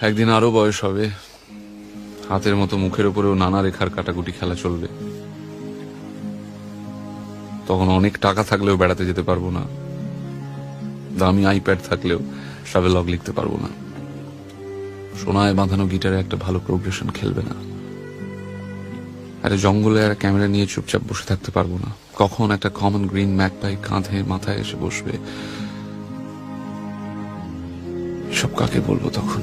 একদিন আরও বয়স হবে। হাতের মতো মুখের উপরেও নানা রেখার কাটাকুটি খেলা চলবে। তখন অনেক টাকা থাকলেও বেড়াতে যেতে পারব না। দামি আইপ্যাড থাকলেও ট্রাভেল লগ লিখতে পারব না। সোনায় বাঁধানো গিটারে একটা ভালো প্রোগ্রেশন খেলবে না। আরে জঙ্গলে আর ক্যামেরা নিয়ে চুপচাপ বসে থাকতে পারব না। কখন একটা কমন গ্রিন ম্যাক পাই কাঁধে, মাথায় এসে বসবে? সব কাকে বলব তখন?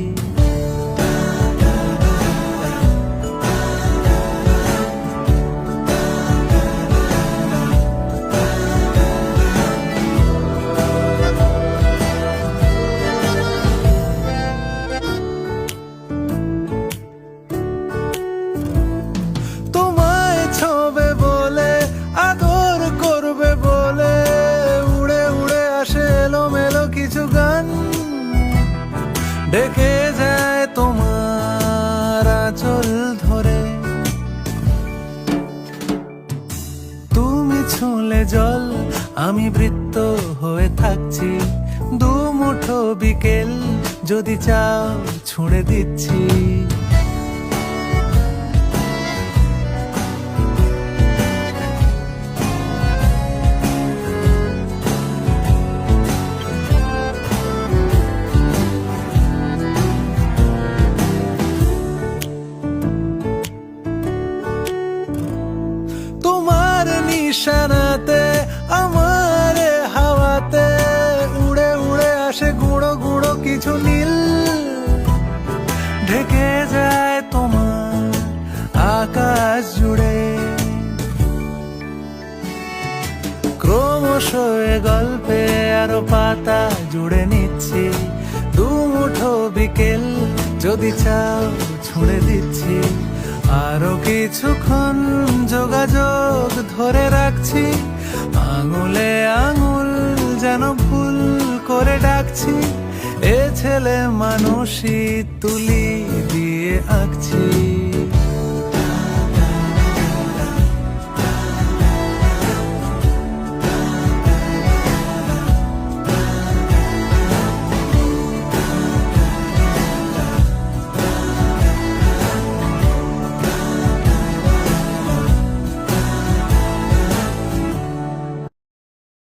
ডেকে যায় তোমার আচল ধরে। তুমি ছুঁলে জল, আমি বৃত্ত হয়ে থাকছি। দু মুঠো বিকেল যদি চাও, ছুঁড়ে দিচ্ছি। নিশানাতে আমার হাওয়াতে, উড়ে উড়ে আসে গুঁড়ো গুঁড়ো কিছু নীল। ঢেকে যায় তোমার আকাশ জুড়ে। ক্রমশ গল্পে আরও পাতা জুড়ে নিচ্ছি। দু মুঠো বিকেল যদি চাও, ছুঁড়ে দিচ্ছি। আরও কিছুক্ষণ যোগাযোগ ধরে রাখছি। আঙুলে আঙুল যেন ভুল করে ডাকছি। এ ছেলে মানুষই তুলি দিয়ে আঁকছি।